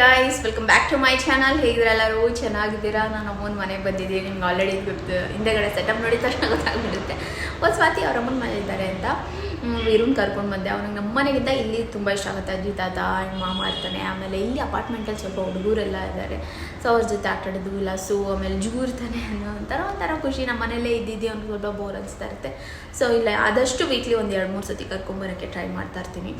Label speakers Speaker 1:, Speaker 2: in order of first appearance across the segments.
Speaker 1: Guys welcome back to my channel ಹೇಗಿದ್ರೆ ಎಲ್ಲರೂ ಚೆನ್ನಾಗಿದ್ದೀರಾ? ನಾನು ಅಮ್ಮನ ಮನೆಗೆ ಬಂದಿದ್ದೀನಿ. ನಿಮ್ಗೆ ಆಲ್ರೆಡಿ ಹಿಂದೆಗಡೆ ಸೆಟಪ್ ನೋಡಿದ ತಕ್ಷಣ ಗೊತ್ತಾಗ್ಬಿಡುತ್ತೆ. ಒಂದು ಸ್ವಾತಿ ಅವ್ರ ಅಮ್ಮನ ಮನೆ ಇದ್ದಾರೆ ಅಂತ. ವೀರೂನ್ ಕರ್ಕೊಂಡು ಬಂದೆ. ಅವ್ನಿಗೆ ನಮ್ಮ ಮನೆಗಿಂತ ಇಲ್ಲಿ ತುಂಬ ಇಷ್ಟ ಆಗುತ್ತೆ. ಅಜ್ಜಿ, ತಾತ ಮಾಮ ಇರ್ತಾನೆ. ಆಮೇಲೆ ಇಲ್ಲಿ ಅಪಾರ್ಟ್ಮೆಂಟಲ್ಲಿ ಸ್ವಲ್ಪ ಹುಡುಗರೆಲ್ಲ ಇದ್ದಾರೆ. ಸೊ ಅವ್ರ ಜೊತೆ ಆಟ ಆಡೋದು ಇಲ್ಲ ಸೊ ಆಮೇಲೆ ಜೂ ಇರ್ತಾನೆ ಅನ್ನೋ ಒಂಥರ ಒಂಥರ ಖುಷಿ. ನಮ್ಮ ಮನೇಲೇ ಇದ್ದಿದ್ದು ಅವ್ನಿಗೆ ಸ್ವಲ್ಪ ಬೋರ್ ಅನಿಸ್ತಾ ಇರುತ್ತೆ. ಸೊ ಇಲ್ಲ, ಆದಷ್ಟು ವೀಕ್ಲಿ ಒಂದು ಎರಡು ಮೂರು ಸತಿ ಕರ್ಕೊಂಬರೋಕ್ಕೆ ಟ್ರೈ ಮಾಡ್ತಾ ಇರ್ತೀನಿ.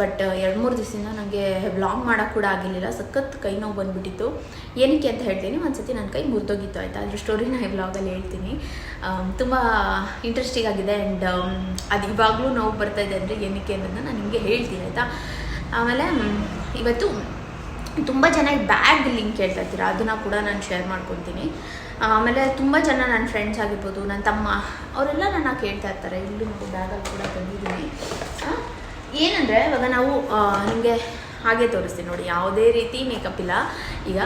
Speaker 1: ಬಟ್ ಎರಡು ಮೂರು ದಿವಸದಿಂದ ನನಗೆ ಬ್ಲಾಗ್ ಮಾಡೋಕ್ಕೆ ಕೂಡ ಆಗಿರಲಿಲ್ಲ. ಸಖತ್ ಕೈ ನೋವು ಬಂದುಬಿಟ್ಟಿತ್ತು. ಏನಕ್ಕೆ ಅಂತ ಹೇಳ್ತೀನಿ. ಒಂದು ಸತಿ ನನ್ನ ಕೈ ಮುರಿದೋಗಿತ್ತು, ಆಯಿತಾ? ಅದ್ರ ಸ್ಟೋರಿನ ಈ ವ್ಲಾಗಲ್ಲಿ ಹೇಳ್ತೀನಿ. ತುಂಬ ಇಂಟ್ರೆಸ್ಟಿಂಗ್ ಆಗಿದೆ. ಆ್ಯಂಡ್ ಅದು ಇವಾಗಲೂ ನೋವು ಬರ್ತಾ ಇದೆ ಅಂದರೆ ಏನಕ್ಕೆ ಅನ್ನೋದನ್ನ ನಾನು ನಿಮಗೆ ಹೇಳ್ತೀನಿ ಆಯಿತಾ? ಆಮೇಲೆ ಇವತ್ತು ತುಂಬ ಜನ ಬ್ಯಾಗ್ ಲಿಂಕ್ ಹೇಳ್ತಾ ಇರ್ತೀರ ಅದನ್ನು ಕೂಡ ನಾನು ಶೇರ್ ಮಾಡ್ಕೊತೀನಿ. ಆಮೇಲೆ ತುಂಬ ಜನ ನನ್ನ ಫ್ರೆಂಡ್ಸ್ ಆಗಿರ್ಬೋದು ನನ್ನ ತಮ್ಮ ಅವರೆಲ್ಲ ನನ್ನ ಕೇಳ್ತಾ ಇರ್ತಾರೆ ಇಲ್ಲೂ ನಾವು ಬ್ಯಾಗಲ್ಲಿ ಕೂಡ ತಂದಿದ್ದೀನಿ. ಆ, ಏನಂದರೆ ಇವಾಗ ನಾವು ನಿಮಗೆ ಹಾಗೆ ತೋರಿಸ್ತೀನಿ ನೋಡಿ ಯಾವುದೇ ರೀತಿ ಮೇಕಪ್ ಇಲ್ಲ. ಈಗ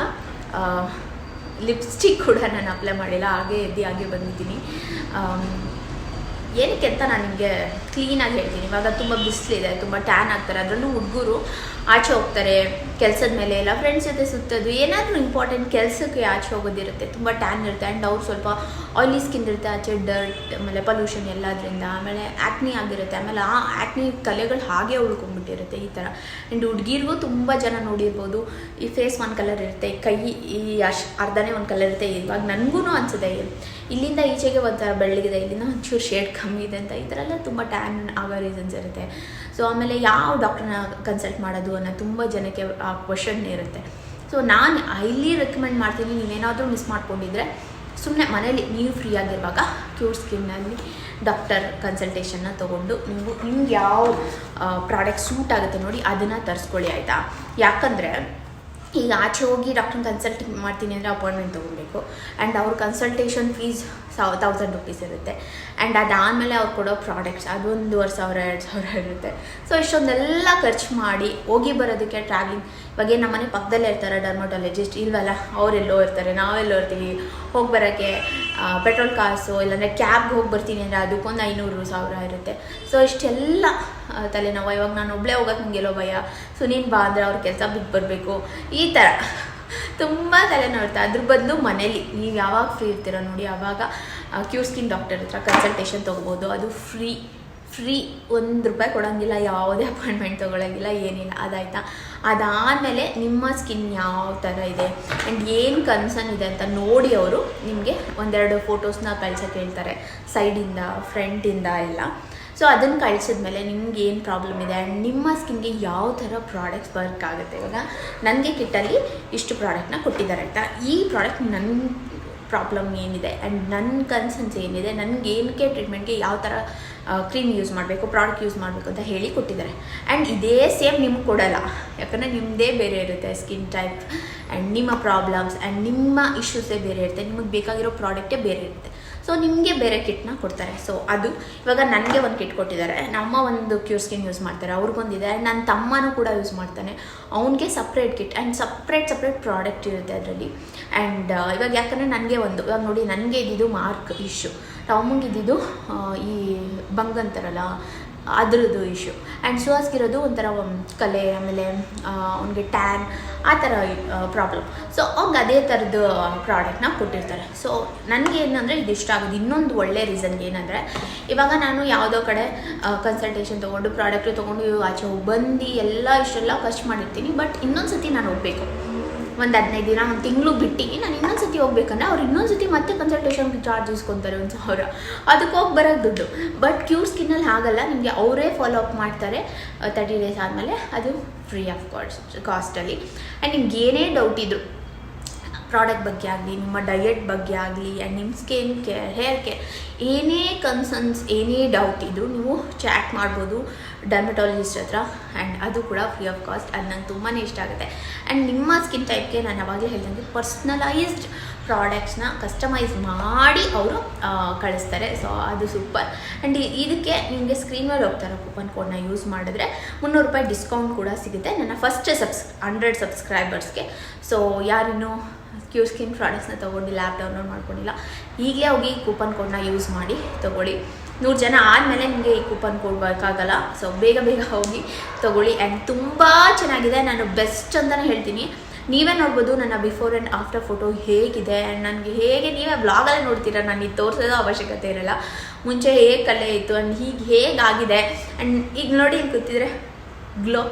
Speaker 1: ಲಿಪ್ಸ್ಟಿಕ್ ಕೂಡ ನಾನು ಅಪ್ಲೈ ಮಾಡಿಲ್ಲ ಹಾಗೆ ಎದ್ದು ಹಾಗೆ ಬಂದಿದ್ದೀನಿ. ಏನಕ್ಕೆ ಅಂತ ನಾನು ನಿಮಗೆ ಕ್ಲೀನಾಗಿ ಹೇಳ್ತೀನಿ. ಇವಾಗ ತುಂಬ ಬಿಸಿಲಿದೆ, ತುಂಬ ಟ್ಯಾನ್ ಆಗ್ತಾರೆ. ಅದರಲ್ಲೂ ಹುಡುಗರು ಆಚೆ ಹೋಗ್ತಾರೆ, ಕೆಲಸದ ಮೇಲೆ ಎಲ್ಲ ಫ್ರೆಂಡ್ಸ್ ಜೊತೆ ಸುತ್ತೋದು, ಏನಾದರೂ ಇಂಪಾರ್ಟೆಂಟ್ ಕೆಲಸಕ್ಕೆ ಆಚೆ ಹೋಗೋದಿರುತ್ತೆ. ತುಂಬ ಟ್ಯಾನ್ ಇರುತ್ತೆ. ಆ್ಯಂಡ್ ಅವ್ರು ಸ್ವಲ್ಪ ಆಯ್ಲಿ ಸ್ಕಿನ್ ಇರುತ್ತೆ, ಆಚೆ ಡರ್ಟ್ ಆಮೇಲೆ ಪೊಲ್ಯೂಷನ್ ಎಲ್ಲದರಿಂದ. ಆಮೇಲೆ ಆ್ಯಕ್ನಿ ಆಗಿರುತ್ತೆ. ಆಮೇಲೆ ಆ ಆ್ಯಕ್ನಿ ಕಲೆಗಳು ಹಾಗೆ ಉಳ್ಕೊಂಡ್ಬಿಟ್ಟಿರುತ್ತೆ ಈ ಥರ ಆ್ಯಂಡ್ ಹುಡುಗಿರಿಗೂ ತುಂಬ ಜನ ನೋಡಿರ್ಬೋದು, ಈ ಫೇಸ್ ಒಂದು ಕಲರ್ ಇರುತ್ತೆ, ಕೈ ಈ ಅಶ್ ಅರ್ಧನೇ ಒಂದು ಕಲರ್ ಇರುತ್ತೆ. ಇವಾಗ ನನಗೂ ಅನಿಸುತ್ತೆ. ಇಲ್ಲಿಂದ ಈಚೆಗೆ ಒಂಥರ ಬೆಳ್ಳಗಿದೆ, ಇಲ್ಲಿಂದ ಒಂಚೂರು ಶೇಡ್ ಕಮ್ಮಿ ಇದೆ ಅಂತ ಈ ಥರ ಎಲ್ಲ ತುಂಬ ಟ್ಯಾನ್ ಆಗೋ ರೀಸನ್ಸ್ ಇರುತ್ತೆ. ಸೊ ಆಮೇಲೆ ಯಾವ ಡಾಕ್ಟ್ರನ್ನ ಕನ್ಸಲ್ಟ್ ಮಾಡೋದು ಅನ್ನೋ ತುಂಬ ಜನಕ್ಕೆ, ಆ ಕ್ವಶನ್ ಇರುತ್ತೆ. ಸೊ ನಾನು ಹೈಲಿ ರೆಕಮೆಂಡ್ ಮಾಡ್ತೀನಿ, ನೀವೇನಾದರೂ ಮಿಸ್ ಮಾಡ್ಕೊಂಡಿದ್ರೆ ಸುಮ್ಮನೆ ಮನೇಲಿ ನೀವು ಫ್ರೀ ಆಗಿರುವಾಗ ಕ್ಯೂರ್ ಸ್ಕಿನ್ನಲ್ಲಿ ಡಾಕ್ಟರ್ ಕನ್ಸಲ್ಟೇಷನ್ನ ತೊಗೊಂಡು ನೀವು ನಿಮ್ಗೆ ಯಾವ ಪ್ರಾಡಕ್ಟ್ ಸೂಟ್ ಆಗುತ್ತೆ ನೋಡಿ ಅದನ್ನು ತರಿಸ್ಕೊಳ್ಳಿ ಆಯಿತಾ? ಯಾಕಂದರೆ ಈಗ ಆಚೆ ಹೋಗಿ ಡಾಕ್ಟ್ರನ್ನ ಕನ್ಸಲ್ಟ್ ಮಾಡ್ತೀನಿ ಅಂದರೆ ಅಪಾಯಿಂಟ್ಮೆಂಟ್ ತೊಗೊಬೇಕು. ಆ್ಯಂಡ್ ಅವ್ರ ಕನ್ಸಲ್ಟೇಷನ್ ಫೀಸ್ ಸಾವ್ ತೌಸಂಡ್ ರುಪೀಸ್ ಇರುತ್ತೆ. ಆ್ಯಂಡ್ ಅದಾದಮೇಲೆ ಅವ್ರು ಕೊಡೋ ಪ್ರಾಡಕ್ಟ್ಸ್ ಅದು ಒಂದೂವರೆ ಸಾವಿರ, ಎರಡು ಸಾವಿರ ಇರುತ್ತೆ. ಸೊ ಇಷ್ಟೊಂದೆಲ್ಲ ಖರ್ಚು ಮಾಡಿ ಹೋಗಿ ಬರೋದಕ್ಕೆ ಟ್ರಾವೆಲಿಂಗ್ ಏನು ನಮ್ಮನೆ ಪಕ್ಕದಲ್ಲೇ ಇರ್ತಾರೆ ಡರ್ಮಟಾಲಜಿಸ್ಟ್ ಇಲ್ವಲ್ಲ, ಅವರೆಲ್ಲೋ ಇರ್ತಾರೆ. ನಾವೆಲ್ಲೋ ಇರ್ತೀವಿ. ಹೋಗಿ ಬರೋಕ್ಕೆ ಪೆಟ್ರೋಲ್ ಕಾಸು ಇಲ್ಲಾಂದರೆ ಕ್ಯಾಬ್ಗೆ ಹೋಗಿ ಬರ್ತೀನಿ ಅಂದರೆ ಅದಕ್ಕೊಂದು ಐನೂರು ಸಾವಿರ ಇರುತ್ತೆ. ಸೊ ಇಷ್ಟೆಲ್ಲ ತಲೆನೋವು. ಇವಾಗ ನಾನು ಒಬ್ಬಳೇ ಹೋಗೋಕೆ ನನಗೆಲ್ಲೋ ಭಯ. ಸೊ ನೀನು ಬಾ ಅಂದರೆ ಅವ್ರ ಕೆಲಸ ಬಿಟ್ಟು ಬರಬೇಕು. ಈ ಥರ ತುಂಬ ತಲೆನೋವು ಇರುತ್ತೆ ಅದ್ರ ಬದಲು ಮನೇಲಿ. ನೀವು ಯಾವಾಗ ಫ್ರೀ ಇರ್ತೀರ ನೋಡಿ ಆವಾಗ ಕ್ಯೂ ಸ್ಕಿನ್ ಡಾಕ್ಟರ್ ಹತ್ರ ಕನ್ಸಲ್ಟೇಷನ್ ತೊಗೋಬೋದು. ಅದು ಫ್ರೀ ಫ್ರೀ ಒಂದು ರೂಪಾಯಿ ಕೊಡೋಂಗಿಲ್ಲ, ಯಾವುದೇ ಅಪಾಯಿಂಟ್ಮೆಂಟ್ ತೊಗೊಳಂಗಿಲ್ಲ, ಏನಿಲ್ಲ, ಅದಾಯ್ತಾ? ಅದಾದಮೇಲೆ ನಿಮ್ಮ ಸ್ಕಿನ್ ಯಾವ ಥರ ಇದೆ? ಆ್ಯಂಡ್ ಏನು ಕನ್ಸರ್ನ್ ಇದೆ ಅಂತ ನೋಡಿ ಅವರು ನಿಮಗೆ ಒಂದೆರಡು ಫೋಟೋಸ್ನ ಕಳ್ಸೋಕ್ಕೆ ಹೇಳ್ತಾರೆ. ಸೈಡಿಂದ ಫ್ರಂಟಿಂದ ಎಲ್ಲ. ಸೊ ಅದನ್ನು ಕಳಿಸಿದ್ಮೇಲೆ ನಿಮ್ಗೆ ಏನು ಪ್ರಾಬ್ಲಮ್ ಇದೆ? ಆ್ಯಂಡ್ ನಿಮ್ಮ ಸ್ಕಿನ್ಗೆ ಯಾವ ಥರ ಪ್ರಾಡಕ್ಟ್ಸ್ ವರ್ಕ್ ಆಗುತ್ತೆ? ಇವಾಗ ನನಗೆ ಕಿಟ್ಟಲ್ಲಿ ಇಷ್ಟು ಪ್ರಾಡಕ್ಟ್ನ ಕೊಟ್ಟಿದ್ದಾರೆ ಆಯಿತಾ ಈ ಪ್ರಾಡಕ್ಟ್ ನನ್ನ ಪ್ರಾಬ್ಲಮ್ ಏನಿದೆ? ಆ್ಯಂಡ್ ನನ್ನ ಕನ್ಸನ್ಸ್ ಏನಿದೆ? ನನಗೆ ಏನಕ್ಕೆ ಟ್ರೀಟ್ಮೆಂಟ್ಗೆ ಯಾವ ಥರ ಕ್ರೀಮ್ ಯೂಸ್ ಮಾಡಬೇಕು ಪ್ರಾಡಕ್ಟ್ ಯೂಸ್ ಮಾಡಬೇಕು ಅಂತ ಹೇಳಿ ಕೊಟ್ಟಿದ್ದಾರೆ. ಆ್ಯಂಡ್ ಇದೇ ಸೇಮ್ ನಿಮ್ಗೆ ಕೊಡಲ್ಲ. ಯಾಕಂದರೆ ನಿಮ್ಮದೇ ಬೇರೆ ಇರುತ್ತೆ ಸ್ಕಿನ್ ಟೈಪ್ ಆ್ಯಂಡ್ ನಿಮ್ಮ ಪ್ರಾಬ್ಲಮ್ಸ್ ಆ್ಯಂಡ್ ನಿಮ್ಮ ಇಶ್ಯೂಸೇ ಬೇರೆ ಇರುತ್ತೆ. ನಿಮಗೆ ಬೇಕಾಗಿರೋ ಪ್ರಾಡಕ್ಟೇ ಬೇರೆ ಇರುತ್ತೆ. ಸೊ ನಿಮಗೆ ಬೇರೆ ಕಿಟ್ನ ಕೊಡ್ತಾರೆ. ಸೊ ಅದು ಇವಾಗ ನನಗೆ ಒಂದು ಕಿಟ್ ಕೊಟ್ಟಿದ್ದಾರೆ. ನಮ್ಮ ಒಂದು ಕ್ಯೂರ್ ಸ್ಕಿನ್ ಯೂಸ್ ಮಾಡ್ತಾರೆ. ಅವ್ರಿಗೊಂದಿದೆ ಆ್ಯಂಡ್ ನನ್ನ ತಮ್ಮನೂ ಕೂಡ ಯೂಸ್ ಮಾಡ್ತಾನೆ. ಅವನಿಗೆ separate kit and separate separate product ಇರುತ್ತೆ ಅದರಲ್ಲಿ. ಆ್ಯಂಡ್ ಇವಾಗ ಯಾಕಂದರೆ ನನಗೆ ಒಂದು, ಇವಾಗ ನೋಡಿ ನನಗೆ ಇದ್ದಿದ್ದು ಮಾರ್ಕ್ ಇಶ್ಯೂ ಟೌಮಂಗೆ ಇದ್ದಿದ್ದು ಈ ಬಂಗ್ ಅಂತಾರಲ್ಲ ಅದ್ರದ್ದು ಇಶ್ಯೂ ಆ್ಯಂಡ್ ಸುಹಾಸ್ಗಿರೋದು ಒಂಥರ ಕಲೆ, ಆಮೇಲೆ ಅವನಿಗೆ ಟ್ಯಾನ್ ಆ ಥರ ಪ್ರಾಬ್ಲಮ್ ಸೊ ಅವ್ನಿಗೆ ಅದೇ ಥರದ್ದು ಪ್ರಾಡಕ್ಟ್ನ ಕೊಟ್ಟಿರ್ತಾರೆ. ಸೊ ನನಗೆ ಏನಂದರೆ ಇದು ಇಷ್ಟ ಆಗೋದು. ಇನ್ನೊಂದು ಒಳ್ಳೆ ರೀಸನ್ ಏನಂದರೆ, ಇವಾಗ ನಾನು ಯಾವುದೋ ಕಡೆ ಕನ್ಸಲ್ಟೇಷನ್ ತೊಗೊಂಡು ಪ್ರಾಡಕ್ಟ್ ತೊಗೊಂಡು, ಆಚೆ ಬಂದು, ಎಲ್ಲ ಇಷ್ಟೆಲ್ಲ ಖರ್ಚು ಮಾಡಿರ್ತೀನಿ. ಬಟ್ ಇನ್ನೊಂದು ಸತಿ ನಾನು ಹೋಗಬೇಕು. ಒಂದು ಹದಿನೈದು ದಿನ, ಒಂದು ತಿಂಗಳು ಬಿಟ್ಟು ನಾನು ಇನ್ನೊಂದು ಸತಿ ಹೋಗ್ಬೇಕಂದ್ರೆ ಅವ್ರು ಇನ್ನೊಂದು ಸತಿ ಮತ್ತೆ ಕನ್ಸಲ್ಟೇಷನ್ ಚಾರ್ಜ್ ಇಸ್ಕೊತಾರೆ ಒಂದು ಸಾವಿರ. ಅದಕ್ಕೆ ಹೋಗಿ ಬರೋದು ದುಡ್ಡು. ಬಟ್ ಕ್ಯೂರ್ ಸ್ಕಿನ್ನಲ್ಲಿ ಆಗಲ್ಲ ನಿಮಗೆ ಅವರೇ ಫಾಲೋ ಅಪ್ ಮಾಡ್ತಾರೆ ತರ್ಟಿ ಡೇಸ್ ಆದಮೇಲೆ. ಅದು ಫ್ರೀ ಆಫ್ ಕಾಸ್ಟ್ ಕಾಸ್ಟಲ್ಲಿ ಆ್ಯಂಡ್ ನಿಮ್ಗೆ ಏನೇ ಡೌಟ್ ಇದ್ರು ಪ್ರಾಡಕ್ಟ್ ಬಗ್ಗೆ ಆಗಲಿ, ನಿಮ್ಮ ಡಯೆಟ್ ಬಗ್ಗೆ ಆಗಲಿ ಆ್ಯಂಡ್ ನಿಮ್ಮ ಸ್ಕಿನ್ ಕೇರ್ ಹೇರ್ ಕೇರ್ ಏನೇ ಕನ್ಸರ್ನ್ಸ್ ಏನೇ ಡೌಟ್ ಇದ್ದರೂ ನೀವು ಚಾಟ್ ಮಾಡ್ಬೋದು. ಡರ್ಮಟಾಲಜಿಸ್ಟ್ ಹತ್ರ ಆ್ಯಂಡ್ ಅದು ಕೂಡ ಫ್ರೀ ಆಫ್ ಕಾಸ್ಟ್ ಅದು ನಂಗೆ ತುಂಬಾ ಇಷ್ಟ ಆಗುತ್ತೆ. ಆ್ಯಂಡ್ ನಿಮ್ಮ ಸ್ಕಿನ್ ಟೈಪ್ಗೆ ನಾನು ಯಾವಾಗಲೇ ಹೇಳ್ದಂಗೆ ಪರ್ಸ್ನಲೈಸ್ಡ್ ಪ್ರಾಡಕ್ಟ್ಸ್ನ ಕಸ್ಟಮೈಸ್ ಮಾಡಿ ಅವರು ಕಳಿಸ್ತಾರೆ. ಸೊ ಅದು ಸೂಪರ್ ಆ್ಯಂಡ್ ಇದಕ್ಕೆ ನಿಮಗೆ ಸ್ಕ್ರೀನ್ ಮೇಲೆ ಹೋಗ್ತಾರೋ ಕೂಪನ್ ಕೋಡ್ನ ಯೂಸ್ ಮಾಡಿದ್ರೆ ಮುನ್ನೂರು ರೂಪಾಯಿ ಡಿಸ್ಕೌಂಟ್ ಕೂಡ ಸಿಗುತ್ತೆ ನನ್ನ ಫಸ್ಟ್ ಸಬ್ಸ್ ಹಂಡ್ರೆಡ್ ಸಬ್ಸ್ಕ್ರೈಬರ್ಸ್ಗೆ ಸೊ ಯಾರಿನ್ನೂ ಕ್ಯೂ ಸ್ಕಿನ್ ಪ್ರಾಡಕ್ಟ್ಸ್ನ ತೊಗೊಂಡಿಲ್ಲ ಆ್ಯಪ್ ಡೌನ್ಲೋಡ್ ಮಾಡ್ಕೊಂಡಿಲ್ಲ, ಈಗಲೇ ಹೋಗಿ ಕೂಪನ್ ಕೋಡ್ನ ಯೂಸ್ ಮಾಡಿ ತೊಗೊಳ್ಳಿ. ನೂರು ಜನ ಆದಮೇಲೆ ನಿಮಗೆ ಈ ಕೂಪನ್ ಕೊಡಬೇಕಾಗಲ್ಲ ಸೊ ಬೇಗ ಬೇಗ ಹೋಗಿ ತೊಗೊಳ್ಳಿ. ಆ್ಯಂಡ್ ತುಂಬ ಚೆನ್ನಾಗಿದೆ. ನಾನು ಬೆಸ್ಟ್ ಅಂತಲೇ ಹೇಳ್ತೀನಿ. ನೀವೇ ನೋಡ್ಬೋದು ನನ್ನ ಬಿಫೋರ್ ಆ್ಯಂಡ್ ಆಫ್ಟರ್ ಫೋಟೋ ಹೇಗಿದೆ. ಆ್ಯಂಡ್ ನನಗೆ ಹೇಗೆ ನೀವೇ ಬ್ಲಾಗಲ್ಲೇ ನೋಡ್ತೀರಾ? ನಾನು ಇದು ತೋರಿಸೋದು ಅವಶ್ಯಕತೆ ಇರಲ್ಲ. ಮುಂಚೆ ಹೇಗೆ ಕಲೆ ಇತ್ತು? ಆ್ಯಂಡ್ ಹೀಗೆ ಹೇಗಾಗಿದೆ? ಆ್ಯಂಡ್ ಈಗ ನೋಡಿ ಹಿಂಗೆ ಕೂತಿದ್ರೆ ಗ್ಲೋ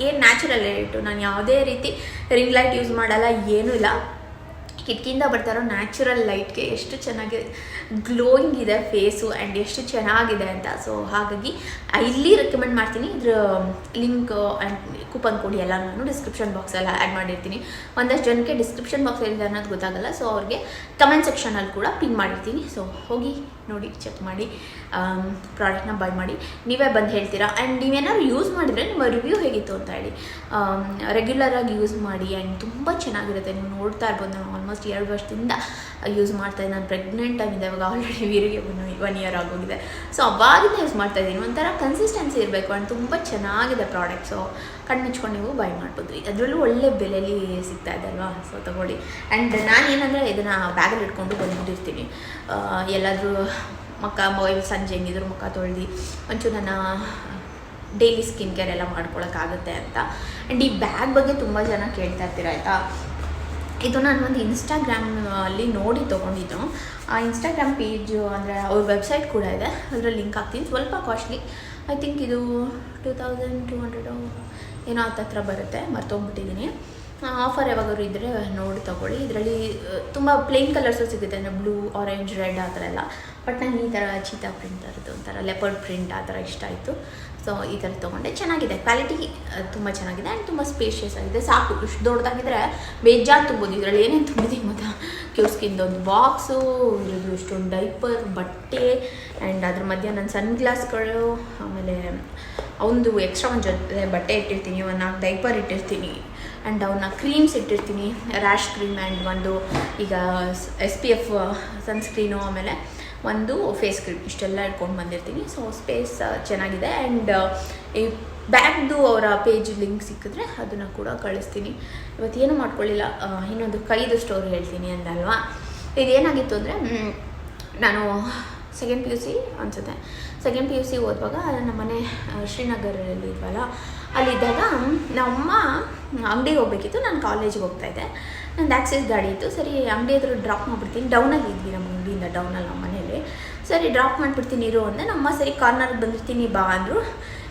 Speaker 1: ಏನು ನ್ಯಾಚುರಲ್ ಲೈಟು ನಾನು ಯಾವುದೇ ರೀತಿ ರಿಂಗ್ ಲೈಟ್ ಯೂಸ್ ಮಾಡಲ್ಲ, ಏನೂ ಇಲ್ಲ. ಕಿಟಕಿಯಿಂದ ಬರ್ತಾರೋ ನ್ಯಾಚುರಲ್ ಲೈಟ್ಗೆ ಎಷ್ಟು ಚೆನ್ನಾಗಿ ಗ್ಲೋಯಿಂಗ್ ಇದೆ ಫೇಸು ಆ್ಯಂಡ್ ಎಷ್ಟು ಚೆನ್ನಾಗಿದೆ ಅಂತ. ಸೊ ಹಾಗಾಗಿ ಇಲ್ಲಿ ರೆಕಮೆಂಡ್ ಮಾಡ್ತೀನಿ. ಇದ್ರ ಲಿಂಕ್ ಆ್ಯಂಡ್ ಕೂಪನ್ ಕೊಡಿ ಎಲ್ಲ ನಾನು ಡಿಸ್ಕ್ರಿಪ್ಷನ್ ಬಾಕ್ಸಲ್ಲಿ ಆ್ಯಡ್ ಮಾಡಿರ್ತೀನಿ. ಒಂದಷ್ಟು ಜನಕ್ಕೆ ಡಿಸ್ಕ್ರಿಪ್ಷನ್ ಬಾಕ್ಸ್ ಎಲ್ಲಿದೆ ಅನ್ನೋದು ಗೊತ್ತಾಗಲ್ಲ. ಸೊ ಅವ್ರಿಗೆ ಕಮೆಂಟ್ ಸೆಕ್ಷನಲ್ಲಿ ಕೂಡ ಪಿನ್ ಮಾಡಿರ್ತೀನಿ. ಸೊ ಹೋಗಿ. ನೋಡಿ ಚೆಕ್ ಮಾಡಿ ಪ್ರಾಡಕ್ಟ್ನ ಬೈ ಮಾಡಿ, ನೀವೇ ಬಂದು ಹೇಳ್ತೀರಾ? ಆ್ಯಂಡ್ ನೀವೇನಾದ್ರು ಯೂಸ್ ಮಾಡಿದರೆ ನಿಮ್ಮ ರಿವ್ಯೂ ಹೇಗಿತ್ತು ಅಂತ ಹೇಳಿ ರೆಗ್ಯುಲರಾಗಿ ಯೂಸ್ ಮಾಡಿ ಆ್ಯಂಡ್ ತುಂಬ ಚೆನ್ನಾಗಿರುತ್ತೆ. ನೀವು ನೋಡ್ತಾ ಇರ್ಬೋದು, ನಾನು ಆಲ್ಮೋಸ್ಟ್ ಎರಡು ವರ್ಷದಿಂದ ಯೂಸ್ ಮಾಡ್ತಾ ಇದ್ದೀನಿ. ನಾನು ಪ್ರೆಗ್ನೆಂಟ್ ಆಗಿದೆ ಇವಾಗ ಆಲ್ರೆಡಿ ವೀರಿಗೆ ಒನ್ ಇಯರ್ ಆಗೋಗಿದೆ. ಸೊ ಅವಾಗಿಂದ ಯೂಸ್ ಮಾಡ್ತಾ ಇದ್ದೀನಿ. ಒಂಥರ ಕನ್ಸಿಸ್ಟೆನ್ಸಿ ಇರಬೇಕು ಆ್ಯಂಡ್ ತುಂಬ ಚೆನ್ನಾಗಿದೆ ಪ್ರಾಡಕ್ಟ್ ಸೊ ಕಣ್ಣು ಮುಚ್ಕೊಂಡು ನೀವು ಬೈ ಮಾಡ್ಬೋದು ಅದರಲ್ಲೂ ಒಳ್ಳೆ ಬೆಲೆಯಲ್ಲಿ ಸಿಗ್ತಾ ಇದೆ ಅಲ್ವಾ? ಸೊ ತಗೊಳ್ಳಿ. ಆ್ಯಂಡ್ ನಾನು ಏನಂದರೆ ಇದನ್ನು ಬ್ಯಾಗಲ್ಲಿ ಇಟ್ಕೊಂಡು ಬಂದ್ಬಿಟ್ಟಿರ್ತೀನಿ. ಎಲ್ಲಾದರೂ ಮುಖ ಮೊಬೈಲ್ ಸಂಜೆ ಹೆಂಗಿದ್ರು ಮುಖ ತೊಳ್ದು ಒಂಚೂರು ನನ್ನ ಡೈಲಿ ಸ್ಕಿನ್ ಕೇರ್ ಎಲ್ಲ ಮಾಡ್ಕೊಳಕ್ಕಾಗುತ್ತೆ ಅಂತ. ಆ್ಯಂಡ್ ಈ ಬ್ಯಾಗ್ ಬಗ್ಗೆ ತುಂಬ ಜನ ಕೇಳ್ತಾ ಇರ್ತೀರ, ಆಯಿತಾ? ಇದು ನಾನು ಒಂದು ಇನ್ಸ್ಟಾಗ್ರಾಮ್ ಅಲ್ಲಿ ನೋಡಿ ತೊಗೊಂಡಿದ್ದು. ಆ ಇನ್ಸ್ಟಾಗ್ರಾಮ್ ಪೇಜು ಅಂದರೆ ಅವ್ರ ವೆಬ್ಸೈಟ್ ಕೂಡ ಇದೆ. ಅದರಲ್ಲಿ ಲಿಂಕ್ ಹಾಕ್ತೀನಿ. ಸ್ವಲ್ಪ ಕಾಸ್ಟ್ಲಿ ಐ ಥಿಂಕ್ ಇದು ಟೂ ತೌಸಂಡ್ ಟೂ ಹಂಡ್ರೆಡು ಏನೋ ಹತ್ತತ್ರ ಬರುತ್ತೆ ಮರ್ತೋಗ್ಬಿಟ್ಟಿದ್ದೀನಿ ಆಫರ್ ಯಾವಾಗಾದ್ರು ಇದ್ದರೆ ನೋಡಿ ತೊಗೊಳ್ಳಿ. ಇದರಲ್ಲಿ ತುಂಬ ಪ್ಲೇನ್ ಕಲರ್ಸು ಸಿಗುತ್ತೆ, ಅಂದರೆ ಬ್ಲೂ ಆರೆಂಜ್ ರೆಡ್ ಆ ಥರ ಎಲ್ಲ. ಬಟ್ ನಂಗೆ ಈ ಥರ ಚೀತಾ ಪ್ರಿಂಟ್ ಥರದ್ದು ಒಂಥರ ಲೆಪರ್ಡ್ ಪ್ರಿಂಟ್ ಆ ಥರ ಇಷ್ಟ ಆಯಿತು. ಸೊ ಈ ಥರ ತೊಗೊಂಡೆ. ಚೆನ್ನಾಗಿದೆ. ಕ್ವಾಲಿಟಿ ತುಂಬ ಚೆನ್ನಾಗಿದೆ. ಆ್ಯಂಡ್ ತುಂಬ ಸ್ಪೇಷಿಯಸ್ ಆಗಿದೆ. ಸಾಕು. ಇಷ್ಟು ದೊಡ್ಡದಾಗಿದ್ರೆ ಬೇಜಾರು ತುಂಬೋದು. ಇದರಲ್ಲಿ ಏನೇನು ತುಂಬಿದೆ ಮತ್ತು ಕ್ಯೂಸ್ಕಿಂದ ಒಂದು ಬಾಕ್ಸು, ಇದ್ರದ್ದು ಇಷ್ಟೊಂದು ಡೈಪರ್ ಬಟ್ಟೆ ಆ್ಯಂಡ್ ಅದ್ರ ಮಧ್ಯೆ ನನ್ನ ಸನ್ ಗ್ಲಾಸ್ಗಳು ಆಮೇಲೆ ಅವನದು ಎಕ್ಸ್ಟ್ರಾ ಒಂದು ಜೊತೆ ಬಟ್ಟೆ ಇಟ್ಟಿರ್ತೀನಿ, ಒಂದು ನಾಲ್ಕು ಡೈಪರ್ ಇಟ್ಟಿರ್ತೀನಿ ಆ್ಯಂಡ್ ಅವನ್ನ ಕ್ರೀಮ್ಸ್ ಇಟ್ಟಿರ್ತೀನಿ ರ್ಯಾಶ್ ಕ್ರೀಮ್ ಆ್ಯಂಡ್ ಒಂದು ಈಗ ಎಸ್ ಪಿ ಎಫ್ ಸನ್ಸ್ಕ್ರೀನು ಆಮೇಲೆ ಒಂದು ಫೇಸ್ ಕ್ರೀಮ್ ಇಷ್ಟೆಲ್ಲ ಇಟ್ಕೊಂಡು ಬಂದಿರ್ತೀನಿ. ಸೊ ಸ್ಪೇಸ್ ಚೆನ್ನಾಗಿದೆ. ಆ್ಯಂಡ್ ಈ ಬ್ಯಾಗ್ದು ಅವರ ಪೇಜ್ ಲಿಂಕ್ ಸಿಕ್ಕಿದ್ರೆ ಅದನ್ನು ಕೂಡ ಕಳಿಸ್ತೀನಿ. ಇವತ್ತೇನು ಮಾಡ್ಕೊಳ್ಳಿಲ್ಲ ಆ, ಇನ್ನೊಂದು ಕೈದು ಸ್ಟೋರಿ ಹೇಳ್ತೀನಿ ಅಂದಲ್ವಾ? ಇದೇನಾಗಿತ್ತು ಅಂದರೆ ನಾನು ಸೆಕೆಂಡ್ ಪಿ ಯು ಸಿ ಅನಿಸುತ್ತೆ. ಸೆಕೆಂಡ್ ಪಿ ಯು ಸಿ ಓದುವಾಗ ನಮ್ಮ ಮನೆ ಶ್ರೀನಗರಲ್ಲಿ ಇದ್ವಲ್ಲ ಅಲ್ಲಿದ್ದಾಗ ನಮ್ಮಮ್ಮ ಅಂಗಡಿಗೆ ಹೋಗ್ಬೇಕಿತ್ತು. ನಾನು ಕಾಲೇಜಿಗೆ ಹೋಗ್ತಾಯಿದ್ದೆ ನಂದು ಆಕ್ಸಿಸ್ ಗಾಡಿ ಇತ್ತು. ಸರಿ ಅಂಗಡಿ ಹತ್ರ ಡ್ರಾಪ್ ಮಾಡಿಬಿಡ್ತೀನಿ. ಡೌನಲ್ಲಿ ಇದ್ವಿ ನಮ್ಮ ಅಂಗಡಿಯಿಂದ ಡೌನಲ್ಲಿ ನಮ್ಮ ಮನೇಲಿ ಸರಿ ಡ್ರಾಪ್ ಮಾಡಿಬಿಡ್ತೀನಿ ಇರು ಅಂದರೆ ನಮ್ಮ ಸರಿ ಕಾರ್ನರ್ಗೆ ಬಂದಿರ್ತೀನಿ ಬಾ ಅಂದರು.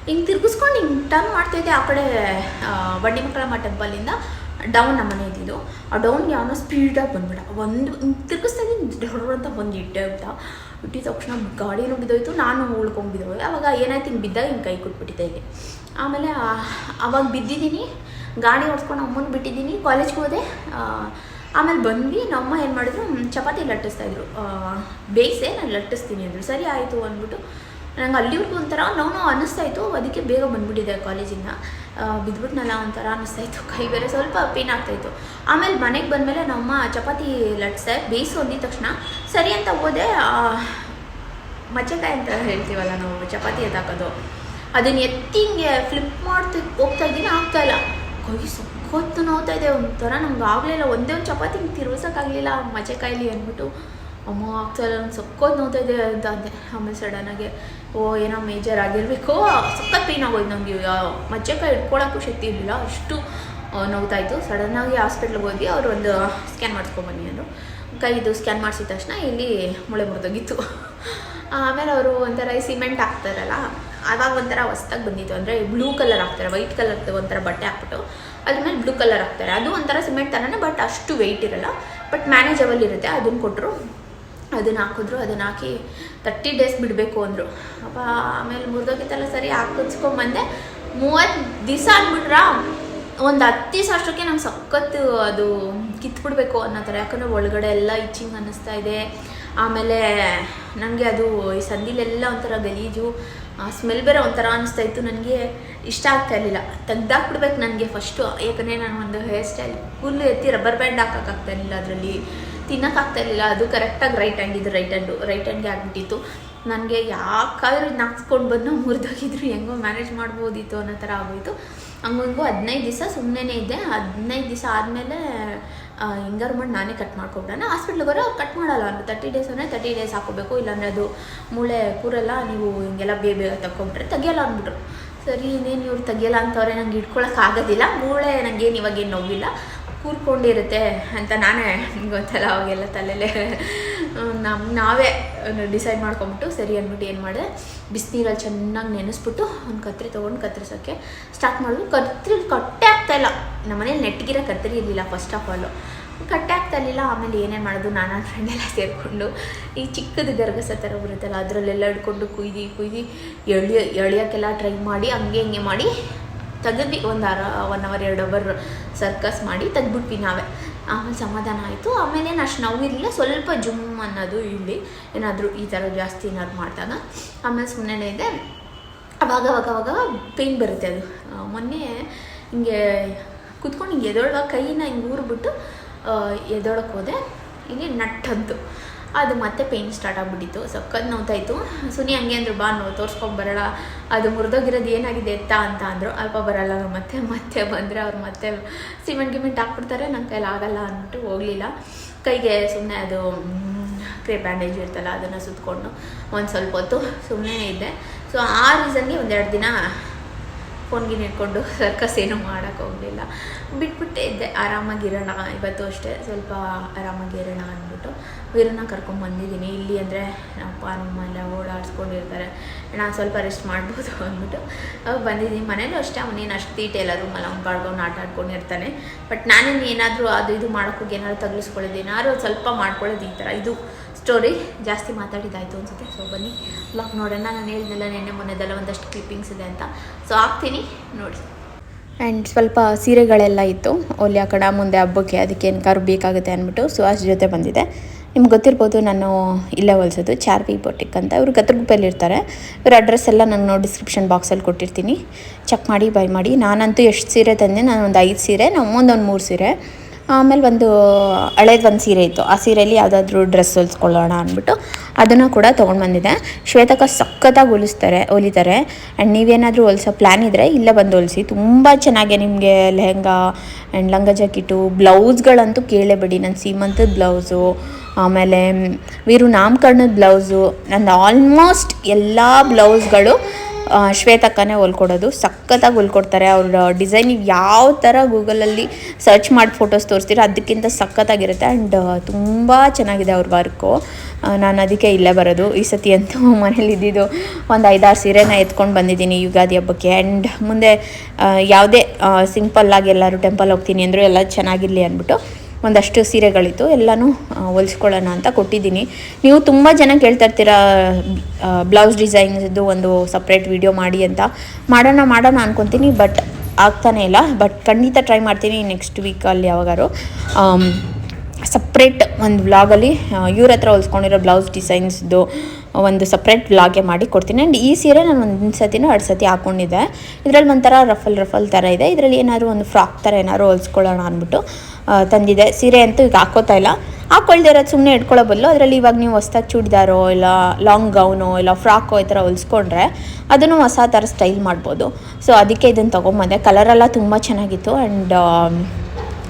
Speaker 1: ಹಿಂಗೆ ತಿರ್ಗಿಸ್ಕೊಂಡು ಹಿಂಗೆ ಟರ್ನ್ ಮಾಡ್ತಿದ್ದೆ ಆ ಕಡೆ ಬಂಡಿ ಮಕ್ಕಳಮ್ಮ ಟೆಂಪಲಿಂದ ಡೌನ್ ನಮ್ಮ ಮನೆ ಇದ್ದಿದ್ದು. ಆ ಡೌನ್ಗೆ ಯಾವನೋ ಸ್ಪೀಡಾಗಿ ಬಂದ್ಬಿಡ ಒಂದು ತಿರ್ಗಿಸ್ತಾ ಇದ್ದೀನಿ ಅಂತ ಬಂದು ಇಟ್ಟೆ ಅಂತ. ಇಟ್ಟಿದ ತಕ್ಷಣ ಗಾಡಿ ನುಡಿದೋಯ್ತು ನಾನು ಉಳ್ಕೊಂಡ್ಬಿದ್ದೋಗಿ ಅವಾಗ ಏನಾಯ್ತು, ಹಿಂಗೆ ಬಿದ್ದಾಗ ಹಿಂಗೆ ಕೈ ಕೊಟ್ಬಿಟ್ಟಿದ್ದೆ ಇಲ್ಲಿ ಆಮೇಲೆ ಅವಾಗ ಬಿದ್ದಿದ್ದೀನಿ. ಗಾಡಿ ಓಡಿಸ್ಕೊಂಡು ಅಮ್ಮನ ಬಿಟ್ಟಿದ್ದೀನಿ. ಕಾಲೇಜ್ಗೆ ಹೋದೆ. ಆಮೇಲೆ ಬಂದ್ವಿ, ನಮ್ಮಮ್ಮ ಏನು ಮಾಡಿದ್ರು ಚಪಾತಿ ಲಟ್ಟಿಸ್ತಾ ಇದ್ರು. ಬೇಯಿಸೆ, ನಾನು ಲಟ್ಟಿಸ್ತೀನಿ ಅಂದರು. ಸರಿ ಆಯಿತು ಅಂದ್ಬಿಟ್ಟು ನಂಗೆ ಅಲ್ಲಿವರೆಗೂ ಒಂಥರ ನೋವು ಅನ್ನಿಸ್ತಾ ಇತ್ತು. ಅದಕ್ಕೆ ಬೇಗ ಬಂದ್ಬಿಟ್ಟಿದೆ ಕಾಲೇಜಿಂದ. ಬಿದ್ಬಿಟ್ನಲ್ಲ ಒಂಥರ ಅನ್ನಿಸ್ತಾ ಇತ್ತು. ಕೈ ಬೇರೆ ಸ್ವಲ್ಪ ಪೇನ್ ಆಗ್ತಾಯಿತ್ತು ಆಮೇಲೆ ಮನೆಗೆ ಬಂದಮೇಲೆ ನಮ್ಮಮ್ಮ ಚಪಾತಿ ಲಟ್ಸೆ ಬೇಯಿಸು ಅಂದಿದ ತಕ್ಷಣ. ಸರಿ ಅಂತ ಹೋದೆ. ಮಚ್ಚೆಕಾಯಿ ಅಂತ ಹೇಳ್ತೀವಲ್ಲ ನಾವು, ಚಪಾತಿ ಎತ್ತಾಕೋದು ಅದನ್ನು ಎತ್ತಿ ಹಿಂಗೆ ಫ್ಲಿಪ್ ಮಾಡ್ತಿ ಹೋಗ್ತಾ ಇದ್ದೀನಿ ಆಗ್ತಾಯಿಲ್ಲ ಕೈ ಸಖತ್ತು ನೋವ್ತಾ ಇದೆ. ಒಂಥರ ನಮ್ಗೆ ಆಗಲಿಲ್ಲ ಒಂದೇ ಒಂದು ಚಪಾತಿ ಹಿಂಗೆ ಮಜೆ ಕಾಯಿಲಿ ಅಂದ್ಬಿಟ್ಟು, ಅಮ್ಮ ಆಗ್ತಾಯಿಲ್ಲ ಒಂದು ಸಖತ್ತು ನೋವ್ತಾ ಇದೆ ಅಂತ ಅಂದೆ. ಆಮೇಲೆ ಸಡನ್ನಾಗಿ ಓ, ಏನೋ ಮೇಜರ್ ಆಗಿರಬೇಕು. ಸಖತ್ ಪೇನ್ ಆಗೋಯ್ತು ನನಗೆ ಮಜ್ಜೆಕಾಯಿ ಇಟ್ಕೊಳ್ಳೋಕ್ಕೂ ಶಕ್ತಿ ಇರಲಿಲ್ಲ. ಅಷ್ಟು ನೋವ್ತಾಯಿತ್ತು ಸಡನ್ನಾಗಿ ಹಾಸ್ಪಿಟ್ಲಿಗೆ ಹೋಗಿ ಅವರು ಒಂದು ಸ್ಕ್ಯಾನ್ ಮಾಡಿಸ್ಕೊಂಬನ್ನಿ ಅಂದರು. ಕೈದು ಸ್ಕ್ಯಾನ್ ಮಾಡಿಸಿದ ತಕ್ಷಣ ಇಲ್ಲಿ ಮೊಳೆ ಮುರಿದೋಗಿತ್ತು. ಆಮೇಲೆ ಅವರು ಒಂಥರ ಸಿಮೆಂಟ್ ಹಾಕ್ತಾರಲ್ಲ ಆವಾಗ ಒಂಥರ ಹೊಸ್ದಾಗಿ ಬಂದಿತ್ತು. ಅಂದರೆ ಬ್ಲೂ ಕಲರ್ ಹಾಕ್ತಾರೆ. ವೈಟ್ ಕಲರ್ದು ಒಂಥರ ಬಟ್ಟೆ ಹಾಕ್ಬಿಟ್ಟು. ಅದ್ರ ಮೇಲೆ ಬ್ಲೂ ಕಲರ್ ಹಾಕ್ತಾರೆ. ಅದು ಒಂಥರ ಸಿಮೆಂಟ್ ಥರನೇ ಬಟ್ ಅಷ್ಟು ವೆಯ್ಟ್ ಇರಲ್ಲ. ಬಟ್ ಮ್ಯಾನೇಜಬಲ್ ಇರುತ್ತೆ. ಅದನ್ನು ಕೊಟ್ಟರು ಅದನ್ನು ಹಾಕಿದ್ರು ಅದನ್ನು ಹಾಕಿ ತರ್ಟಿ ಡೇಸ್ ಬಿಡಬೇಕು ಅಂದರು. ಅಪ್ಪ, ಆಮೇಲೆ ಮುರಿದೋಗಿತ್ತಲ್ಲ, ಸರಿ ಹಾಕಿಸ್ಕೊಂಬಂದೆ ಮೂವತ್ತು ದಿವಸ ಅಂದ್ಬಿಟ್ರ ಒಂದು ಹತ್ತು ದಿವಸ ಅಷ್ಟಕ್ಕೆ ನಂಗೆ ಸಖತ್ತು ಅದು ಕಿತ್ಬಿಡ್ಬೇಕು ಅನ್ನೋ ಥರ ಯಾಕಂದರೆ ಒಳಗಡೆ ಎಲ್ಲ ಇಚ್ಚಿಂಗ್ ಅನ್ನಿಸ್ತಾ ಇದೆ. ಆಮೇಲೆ ನನಗೆ ಅದು ಈ ಸಂದಿಲೆಲ್ಲ ಒಂಥರ ಗಲೀಜು ಸ್ಮೆಲ್ ಬೇರೆ ಒಂಥರ ಅನ್ನಿಸ್ತಾ ಇತ್ತು. ನನಗೆ ಇಷ್ಟ ಆಗ್ತಾ ಇರಲಿಲ್ಲ. ತೆಗ್ದಾಕ್ಬಿಡ್ಬೇಕು ನನಗೆ ಫಸ್ಟು ಯಾಕಂದರೆ ನಾನು ಒಂದು ಹೇರ್ ಸ್ಟೈಲ್ ಫುಲ್ ಎತ್ತಿ ರಬ್ಬರ್ ಬ್ಯಾಂಡ್ ಹಾಕೋಕ್ಕಾಗ್ತಾ ಇರಲಿಲ್ಲ ಅದರಲ್ಲಿ. ತಿನ್ನೋಕ್ಕಾಗ್ತಾ ಇರಲಿಲ್ಲ. ಅದು ಕರೆಕ್ಟಾಗಿ ರೈಟ್ ಹ್ಯಾಂಡ್ ಇದು ರೈಟ್ ಹ್ಯಾಂಡು ರೈಟ್ ಹ್ಯಾಂಡ್ಗೆ ಆಗ್ಬಿಟ್ಟಿತ್ತು. ನನಗೆ ಯಾಕಾದರೂ ಇದು ನಾಕ್ಸ್ಕೊಂಡು ಬಂದು ಮುರಿದೋಗಿದ್ರು. ಹೆಂಗೋ ಮ್ಯಾನೇಜ್ ಮಾಡ್ಬೋದಿತ್ತು ಅನ್ನೋ ಥರ ಆಗೋಯಿತು. ಹಂಗೋ ಹಿಂಗೂ ಹದಿನೈದು ದಿವಸ ಸುಮ್ಮನೆ ಇದ್ದೆ. ಹದಿನೈದು ದಿವಸ ಆದಮೇಲೆ ಹಿಂಗಾರು ಮಾಡಿ ನಾನೇ ಕಟ್ ಮಾಡ್ಕೊಬಿಡೋಣ. ಹಾಸ್ಪಿಟ್ಲಿಗೆ ಬರೋ ಕಟ್ ಮಾಡಲ್ಲ ಅಂದರೆ ತರ್ಟಿ ಡೇಸ್ ಅಂದರೆ ತರ್ಟಿ ಡೇಸ್ ಹಾಕೋಬೇಕು. ಇಲ್ಲಾಂದರೆ ಅದು ಮೂಳೆ ಕೂರಲ್ಲ. ನೀವು ಹಿಂಗೆಲ್ಲ ಬೇಗ ಬೇಗ ತಗೊಂಡ್ರೆ ತೆಗಿಯಲ್ಲ ಅಂದ್ಬಿಟ್ರು ಸರಿ, ಇನ್ನೇನು ಇವ್ರು ತೆಗಿಯಲ್ಲ ಅಂತವ್ರೆ ನಂಗೆ ಇಟ್ಕೊಳಕ್ಕೆ ಆಗೋದಿಲ್ಲ. ಮೂಳೆ ನನಗೇನು ಇವಾಗೇನು ನೋವಿಲ್ಲ. ಕೂರ್ಕೊಂಡಿರುತ್ತೆ ಅಂತ ನಾನೇ ಗೊತ್ತಲ್ಲ, ಅವಾಗೆಲ್ಲ ತಲೆಯಲ್ಲೇ ನಮ್ಮ ನಾವೇ ಡಿಸೈಡ್ ಮಾಡ್ಕೊಂಬಿಟ್ಟು ಸರಿ ಅಂದ್ಬಿಟ್ಟು ಏನು ಮಾಡಿದೆ? ಬಿಸಿನೀರಲ್ಲಿ ಚೆನ್ನಾಗಿ ನೆನೆಸ್ಬಿಟ್ಟು ಒಂದು ಕತ್ರಿ ತೊಗೊಂಡು ಕತ್ತರಿಸೋಕ್ಕೆ ಸ್ಟಾರ್ಟ್ ಮಾಡಿದ್ವಿ ಕತ್ತರಿ ಕಟ್ಟೆ ಆಗ್ತಾಯಿಲ್ಲ ನಮ್ಮ ಮನೇಲಿ ನೆಟ್ಗಿರೋ ಕತ್ತರಿ ಇರಲಿಲ್ಲ ಫಸ್ಟ್ ಆಫ್ ಆಲು ಕಟ್ಟೆ ಆಗ್ತಾಯಿರಲಿಲ್ಲ ಆಮೇಲೆ ಏನೇನು ಮಾಡೋದು, ನಾನು ಫ್ರೆಂಡೆಲ್ಲ ಸೇರಿಕೊಂಡು ಈ ಚಿಕ್ಕದು ಗರ್ಗಸ ಥರ ಬರುತ್ತಲ್ಲ, ಅದರಲ್ಲೆಲ್ಲ ಹಿಡ್ಕೊಂಡು ಕುಯ್ದು ಕುಯ್ದು ಎಳಿ ಎಳಿಯೋಕ್ಕೆಲ್ಲ ಟ್ರೈ ಮಾಡಿ, ಹಂಗೆ ಹಿಂಗೆ ಮಾಡಿ ತೆಗೆದ್ವಿ ಒಂದು ಅರ ಒನ್ ಅವರ್ ಎರಡು ಅವರ್ ಸರ್ಕಸ್ ಮಾಡಿ ತೆಗ್ದುಬಿಟ್ವಿ ನಾವೇ. ಆಮೇಲೆ ಸಮಾಧಾನ ಆಯಿತು. ಆಮೇಲೆ ಏನು ಅಷ್ಟು ನೋವಿರಲಿಲ್ಲ ಸ್ವಲ್ಪ ಜುಮ್ ಅನ್ನೋದು ಇಲ್ಲಿ ಏನಾದರೂ ಈ ಥರ ಜಾಸ್ತಿ ಏನಾದ್ರು ಮಾಡಿದಾಗ. ಆಮೇಲೆ ಸುಮ್ಮನೆ ಇದೆ ಅವಾಗ ಅವಾಗ ಅವಾಗ ಪೇಯ್ನ್ ಬರುತ್ತೆ ಅದು. ಮೊನ್ನೆ ಹಿಂಗೆ ಕುತ್ಕೊಂಡು ಹಿಂಗೆ ಎದೊಳಗ ಕೈನ ಹಿಂಗೆ ಊರ್ಬಿಟ್ಟು ಎದೊಳಕ್ಕೆ ಹೋದೆ. ಇಲ್ಲಿ ನಟ್ಟಂತು ಅದು ಮತ್ತೆ ಪೇಯ್ನ್ ಸ್ಟಾರ್ಟ್ ಆಗಿಬಿಟ್ಟಿತ್ತು. ಸಖತ್ ನೋವ್ತಾಯಿತ್ತು ಸುನಿ ಹಂಗೆ ಅಂದರು, ಬಾ ನೋವು ತೋರಿಸ್ಕೊಂಡು ಬರೋಣ ಅದು ಮುರಿದೋಗಿರೋದು ಏನಾಗಿದೆ ಎತ್ತ ಅಂತ ಅಂದರು. ಅಲ್ಪ ಬರೋಲ್ಲ ಅವ್ರು ಮತ್ತೆ ಮತ್ತೆ ಬಂದರೆ ಅವ್ರು ಮತ್ತೆ ಸಿಮೆಂಟ್ ಗಿಮೆಂಟ್ ಹಾಕ್ಬಿಡ್ತಾರೆ. ನನ್ನ ಕೈಲಿ ಆಗಲ್ಲ ಅಂದ್ಬಿಟ್ಟು ಹೋಗಲಿಲ್ಲ. ಕೈಗೆ ಸುಮ್ಮನೆ ಅದು ಕ್ರೇ ಬ್ಯಾಂಡೇಜ್ ಇರ್ತಲ್ಲ ಅದನ್ನು ಸುತ್ತಕೊಂಡು ಒಂದು ಸ್ವಲ್ಪ ಹೊತ್ತು ಸುಮ್ಮನೆ ಇದ್ದೆ. ಸೊ ಆ ರೀಸನ್ಗೆ ಒಂದೆರಡು ದಿನ ಫೋನ್ಗಿನ ಹಿಡ್ಕೊಂಡು ಸರ್ಕಸ್ ಏನೂ ಮಾಡೋಕ್ಕೆ ಹೋಗಲಿಲ್ಲ. ಬಿಟ್ಬಿಟ್ಟೆ ಇದ್ದೆ. ಆರಾಮಾಗಿರೋಣ ಇವತ್ತು ಅಷ್ಟೇ ಸ್ವಲ್ಪ ಆರಾಮಾಗಿರೋಣ ಅಂದ್ಬಿಟ್ಟು. ವೀರನ್ನ ಕರ್ಕೊಂಡು ಬಂದಿದ್ದೀನಿ. ಇಲ್ಲಿ ಅಂದರೆ ಅಪ್ಪ ನಮ್ಮ ಎಲ್ಲ ಓಡಾಡಿಸ್ಕೊಂಡಿರ್ತಾರೆ. ನಾನು ಸ್ವಲ್ಪ ರೆಸ್ಟ್ ಮಾಡ್ಬೋದು ಅಂದ್ಬಿಟ್ಟು ಬಂದಿದ್ದೀನಿ. ಮನೇಲೂ ಅಷ್ಟೇ. ಅವನೇನು ಅಷ್ಟು ತೀಟೆಲ್ಲ ಎಲ್ಲಾದರೂ ಬಾಳ್ಕೊಂಡು ಆಟ ಆಡ್ಕೊಂಡಿರ್ತಾನೆ. ಬಟ್ ನಾನೇನು ಏನಾದರೂ ಅದು ಇದು ಮಾಡೋಕ್ಕೋಗಿ ಏನಾದ್ರು ತಗ್ಲಿಸ್ಕೊಳ್ಳೋದು ಏನಾದ್ರು ಸ್ವಲ್ಪ ಮಾಡ್ಕೊಳ್ಳೋದು ಈ ಥರ. ಇದು ಸ್ಟೋರಿ ಜಾಸ್ತಿ ಮಾತಾಡಿದ್ದಾಯಿತು ಅನ್ಸುತ್ತೆ. ಸೊ ಬನ್ನಿ. ಬ್ಲಾಗ್ ನೋಡೋಣ. ನಾನು ಹೇಳಿದ್ನೆಲ್ಲ ನೆನ್ನೆ ಮೊನ್ನೆದೆಲ್ಲ ಒಂದಷ್ಟು ಕ್ಲಿಪ್ಪಿಂಗ್ಸ್ ಇದೆ ಅಂತ. ಸೊ ಹಾಕ್ತೀನಿ. ನೋಡಿ. ಆ್ಯಂಡ್ ಸ್ವಲ್ಪ ಸೀರೆಗಳೆಲ್ಲ ಇತ್ತು. ಒಲ್ಲಿ ಆ ಕಡೆ ಮುಂದೆ ಹಬ್ಬಕ್ಕೆ ಅದಕ್ಕೆ ಏನ್ಕಾರು ಬೇಕಾಗುತ್ತೆ ಅಂದ್ಬಿಟ್ಟು ಸುಹಾಸ್ ಜೊತೆ ಬಂದಿದೆ. ನಿಮ್ಗೆ ಗೊತ್ತಿರ್ಬೋದು ನಾನು ಇಲ್ಲೇ ಹೊಲಿಸೋದು, ಚಾರ್ವಿ ಬೊಟಿಕ್ ಅಂತ. ಇವರು ಗತ್ರಗುಪ್ಪೆಯಲ್ಲಿ ಇರ್ತಾರೆ ಇವ್ರ ಅಡ್ರೆಸ್ ಎಲ್ಲ ನಾನು ಡಿಸ್ಕ್ರಿಪ್ಷನ್ ಬಾಕ್ಸಲ್ಲಿ ಕೊಟ್ಟಿರ್ತೀನಿ. ಚೆಕ್ ಮಾಡಿ ಬೈ ಮಾಡಿ. ನಾನಂತೂ ಎಷ್ಟು ಸೀರೆ ತಂದೆ? ನಾನು ಒಂದು ಐದು ಸೀರೆ ನಮ್ಮೊಂದು ಒಂದು ಮೂರು ಸೀರೆ. ಆಮೇಲೆ ಒಂದು ಹಳೇದು ಒಂದು ಸೀರೆ ಇತ್ತು. ಆ ಸೀರೆಯಲ್ಲಿ ಯಾವುದಾದ್ರೂ ಡ್ರೆಸ್ ಹೊಲಿಸ್ಕೊಳ್ಳೋಣ ಅಂದ್ಬಿಟ್ಟು ಅದನ್ನು ಕೂಡ ತೊಗೊಂಡು ಬಂದಿದ್ದೆ. ಶ್ವೇತಕ ಸಖತ್ತಾಗಿ ಹೊಲಿಸ್ತಾರೆ, ಹೊಲಿತಾರೆ. ಆ್ಯಂಡ್ ನೀವೇನಾದರೂ ಹೊಲಿಸೋ ಪ್ಲ್ಯಾನ್ ಇದ್ದರೆ ಇಲ್ಲೇ ಬಂದು ಹೊಲಿಸಿ. ತುಂಬ ಚೆನ್ನಾಗಿ ನಿಮಗೆ ಲೆಹೆಂಗಾ ಆ್ಯಂಡ್ ಲಂಗ ಜಾಕೆಟು, ಬ್ಲೌಸ್ಗಳಂತೂ ಕೇಳೇಬೇಡಿ. ನನ್ನ ಸೀಮಂತದ ಬ್ಲೌಸು, ಆಮೇಲೆ ವೀರು ನಾಮಕರಣದ ಬ್ಲೌಸು, ನಂದು ಆಲ್ಮೋಸ್ಟ್ ಎಲ್ಲ ಬ್ಲೌಸ್ಗಳು ಶ್ವೇತಕ್ಕನೇ ಹೊಲ್ಕೊಡೋದು. ಸಖತ್ತಾಗಿ ಹೊಲ್ಕೊಡ್ತಾರೆ. ಅವ್ರ ಡಿಸೈನ್ ಯಾವ ಥರ ಗೂಗಲಲ್ಲಿ ಸರ್ಚ್ ಮಾಡಿ ಫೋಟೋಸ್ ತೋರಿಸ್ತೀರೋ ಅದಕ್ಕಿಂತ ಸಖತ್ತಾಗಿರುತ್ತೆ. ಆ್ಯಂಡ್ ತುಂಬ ಚೆನ್ನಾಗಿದೆ ಅವ್ರ ವರ್ಕು ನಾನು ಅದಕ್ಕೆ ಇಲ್ಲೇ ಬರೋದು. ಈ ಸತಿ ಅಂತೂ ಮನೇಲಿ ಇದ್ದಿದ್ದು ಒಂದು ಐದಾರು ಸೀರೆನ ಎತ್ಕೊಂಡು ಬಂದಿದ್ದೀನಿ ಯುಗಾದಿ ಹಬ್ಬಕ್ಕೆ. ಆ್ಯಂಡ್ ಮುಂದೆ ಯಾವುದೇ ಸಿಂಪಲ್ಲಾಗಿ ಎಲ್ಲರೂ ಟೆಂಪಲ್ ಹೋಗ್ತೀನಿ ಅಂದರೂ ಎಲ್ಲ ಚೆನ್ನಾಗಿರಲಿ ಅಂದ್ಬಿಟ್ಟು ಒಂದಷ್ಟು ಸೀರೆಗಳಿತ್ತು ಎಲ್ಲನೂ ಹೊಲಿಸ್ಕೊಳ್ಳೋಣ ಅಂತ ಕೊಟ್ಟಿದ್ದೀನಿ. ನೀವು ತುಂಬ ಜನ ಕೇಳ್ತಾ ಇರ್ತೀರ ಬ್ಲೌಸ್ ಡಿಸೈನ್ಸ್ದು ಒಂದು ಸಪ್ರೇಟ್ ವಿಡಿಯೋ ಮಾಡಿ ಅಂತ. ಮಾಡೋಣ ಮಾಡೋಣ ಅನ್ಕೊತೀನಿ, ಬಟ್ ಆಗ್ತಾನೇ ಇಲ್ಲ. ಬಟ್ ಖಂಡಿತ ಟ್ರೈ ಮಾಡ್ತೀನಿ ನೆಕ್ಸ್ಟ್ ವೀಕಲ್ಲಿ ಯಾವಾಗಾರು. ಸಪ್ರೇಟ್ ಒಂದು ವ್ಲಾಗಲ್ಲಿ ಇವ್ರ ಹತ್ರ ಹೊಲ್ಸ್ಕೊಂಡಿರೋ ಬ್ಲೌಸ್ ಡಿಸೈನ್ಸ್ದು ಒಂದು ಸಪ್ರೇಟ್ ವ್ಲಾಗೆ ಮಾಡಿ ಕೊಡ್ತೀನಿ. ಆ್ಯಂಡ್ ಈ ಸೀರೆ ನಾನು ಒಂದು ಸತಿನೂ ಎರಡು ಸತಿ ಹಾಕ್ಕೊಂಡಿದ್ದೆ ಇದರಲ್ಲಿ ಒಂಥರ ರಫಲ್ ರಫಲ್ ಥರ ಇದೆ. ಇದರಲ್ಲಿ ಏನಾದರೂ ಒಂದು ಫ್ರಾಕ್ ಥರ ಏನಾದ್ರು ಹೊಲ್ಸ್ಕೊಳ್ಳೋಣ ಅಂದ್ಬಿಟ್ಟು ತಂದಿದೆ. ಸೀರೆ ಅಂತೂ ಈಗ ಹಾಕೋತಾ ಇಲ್ಲ. ಹಾಕ್ಕೊಳ್ದೇ ಇರೋದು ಸುಮ್ಮನೆ ಇಟ್ಕೊಳ್ಳೋ ಬದಲು ಅದರಲ್ಲಿ ಇವಾಗ ನೀವು ಹೊಸ್ದಾಗಿ ಚೂಡಿದಾರೋ ಇಲ್ಲ ಲಾಂಗ್ ಗೌನೋ ಇಲ್ಲ ಫ್ರಾಕೋ ಈ ಥರ ಹೊಲಿಸ್ಕೊಂಡ್ರೆ ಅದನ್ನು ಹೊಸ ಥರ ಸ್ಟೈಲ್ ಮಾಡ್ಬೋದು. ಸೊ ಅದಕ್ಕೆ ಇದನ್ನು ತೊಗೊಂಬಂದೆ. ಕಲರೆಲ್ಲ ತುಂಬ ಚೆನ್ನಾಗಿತ್ತು ಆ್ಯಂಡ್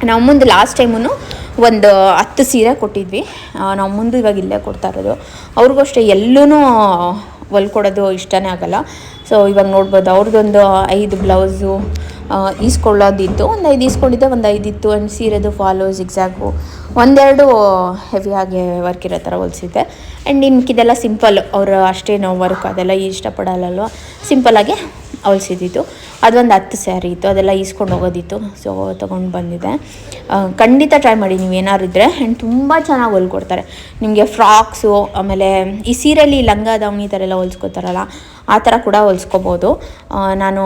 Speaker 1: ನಾವು ಮುಂದೆ ಲಾಸ್ಟ್ ಟೈಮು ಒಂದು ಹತ್ತು ಸೀರೆ ಕೊಟ್ಟಿದ್ವಿ. ನಾವು ಮುಂದೆ ಇವಾಗ ಇಲ್ಲೇ ಕೊಡ್ತಾ ಇರೋದು. ಅವ್ರಿಗೂ ಅಷ್ಟೇ ಎಲ್ಲೂ ಹೊಲ್ಕೊಡೋದು ಇಷ್ಟನೇ ಆಗಲ್ಲ. ಸೊ ಇವಾಗ ನೋಡ್ಬೋದು ಅವ್ರದ್ದೊಂದು ಐದು ಬ್ಲೌಸು ಈಸ್ಕೊಳ್ಳೋದಿತ್ತು. ಒಂದು ಐದು ಈಸ್ಕೊಂಡಿದ್ದೆ, ಒಂದು ಐದು ಇತ್ತು. ಆ್ಯಂಡ್ ಸೀರೆದು ಫಾಲೋ ಎಕ್ಸಾಕ್ಟು ಒಂದೆರಡು ಹೆವಿಯಾಗಿ ವರ್ಕ್ ಇರೋ ಥರ ಹೊಲಿಸಿದ್ದೆ. ಆ್ಯಂಡ್ ಇನ್ಕಿದೆಲ್ಲ ಸಿಂಪಲ್ ಅವರು ಅಷ್ಟೇನು ವರ್ಕ್ ಅದೆಲ್ಲ ಇಷ್ಟಪಡಲ್ಲಲ್ವ? ಸಿಂಪಲ್ಲಾಗಿ ಹೊಲ್ಸಿದ್ದಿತ್ತು. ಅದೊಂದು ಹತ್ತು ಸ್ಯಾರಿ ಇತ್ತು, ಅದೆಲ್ಲ ಈಸ್ಕೊಂಡು ಹೋಗೋದಿತ್ತು. ಸೊ ತೊಗೊಂಡು ಬಂದಿದ್ದೆ. ಖಂಡಿತ ಟ್ರೈ ಮಾಡಿ, ನೀವು ಏನಾದ್ರು ಇದ್ದರೆ ಆ್ಯಂಡ್ ತುಂಬ ಚೆನ್ನಾಗಿ ಹೊಲ್ಕೊಡ್ತಾರೆ. ನಿಮಗೆ ಫ್ರಾಕ್ಸು, ಆಮೇಲೆ ಈ ಸೀರೆಯಲ್ಲಿ ಲಂಗ ದಾವಣಿ ಥರ ಎಲ್ಲ ಹೊಲ್ಸ್ಕೊತಾರಲ್ಲ ಆ ಥರ ಕೂಡ ಹೊಲಿಸ್ಕೋಬೋದು. ನಾನು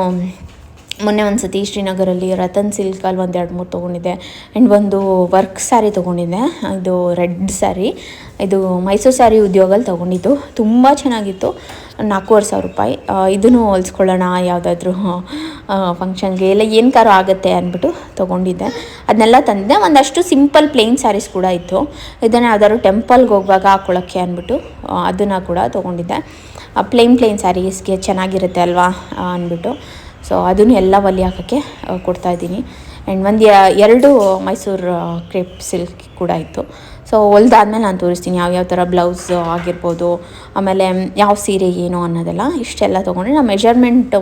Speaker 1: ಮೊನ್ನೆ ಒಂದು ಸತಿ ಶ್ರೀನಗರಲ್ಲಿ ರತನ್ ಸಿಲ್ಕಲ್ಲಿ ಒಂದು ಎರಡು ಮೂರು ತೊಗೊಂಡಿದ್ದೆ. ಆ್ಯಂಡ್ ಒಂದು ವರ್ಕ್ ಸ್ಯಾರಿ ತೊಗೊಂಡಿದ್ದೆ. ಇದು ರೆಡ್ ಸ್ಯಾರಿ ಇದು ಮೈಸೂರು ಸ್ಯಾರಿ ಉದ್ಯೋಗಲ್ಲಿ ತೊಗೊಂಡಿದ್ದು. ತುಂಬ ಚೆನ್ನಾಗಿತ್ತು. ನಾಲ್ಕೂವರೆ ಸಾವಿರ ರೂಪಾಯಿ. ಇದನ್ನು ಹೊಲ್ಸ್ಕೊಳ್ಳೋಣ, ಯಾವುದಾದ್ರೂ ಫಂಕ್ಷನ್ಗೆ ಎಲ್ಲ ಏನು ಕಾರು ಆಗುತ್ತೆ ಅಂದ್ಬಿಟ್ಟು ತೊಗೊಂಡಿದ್ದೆ. ಅದನ್ನೆಲ್ಲ ತಂದಿದ್ದೆ. ಒಂದಷ್ಟು ಸಿಂಪಲ್ ಪ್ಲೇನ್ ಸ್ಯಾರೀಸ್ ಕೂಡ ಇತ್ತು. ಇದನ್ನು ಯಾವ್ದಾದ್ರು ಟೆಂಪಲ್ಗೆ ಹೋಗುವಾಗ ಹಾಕ್ಕೊಳ್ಳೋಕ್ಕೆ ಅಂದ್ಬಿಟ್ಟು ಅದನ್ನು ಕೂಡ ತೊಗೊಂಡಿದ್ದೆ. ಪ್ಲೇನ್ ಪ್ಲೇನ್ ಸ್ಯಾರೀಸ್ಗೆ ಚೆನ್ನಾಗಿರುತ್ತೆ ಅಲ್ವಾ ಅಂದ್ಬಿಟ್ಟು. ಸೊ ಅದನ್ನು ಎಲ್ಲ ಒಲಿ ಹಾಕೋಕ್ಕೆ ಕೊಡ್ತಾಯಿದ್ದೀನಿ ಆ್ಯಂಡ್ ಒಂದು ಎರಡು ಮೈಸೂರು ಕ್ರೇಪ್ ಸಿಲ್ಕ್ ಕೂಡ ಇತ್ತು. ಸೊ ಹೊಲ್ದಾದ್ಮೇಲೆ ನಾನು ತೋರಿಸ್ತೀನಿ ಯಾವ್ಯಾವ ಥರ ಬ್ಲೌಸ್ ಆಗಿರ್ಬೋದು, ಆಮೇಲೆ ಯಾವ ಸೀರೆ ಏನು ಅನ್ನೋದೆಲ್ಲ ಇಷ್ಟೆಲ್ಲ ತೊಗೊಂಡು ನಾನು ಮೆಷರ್ಮೆಂಟ್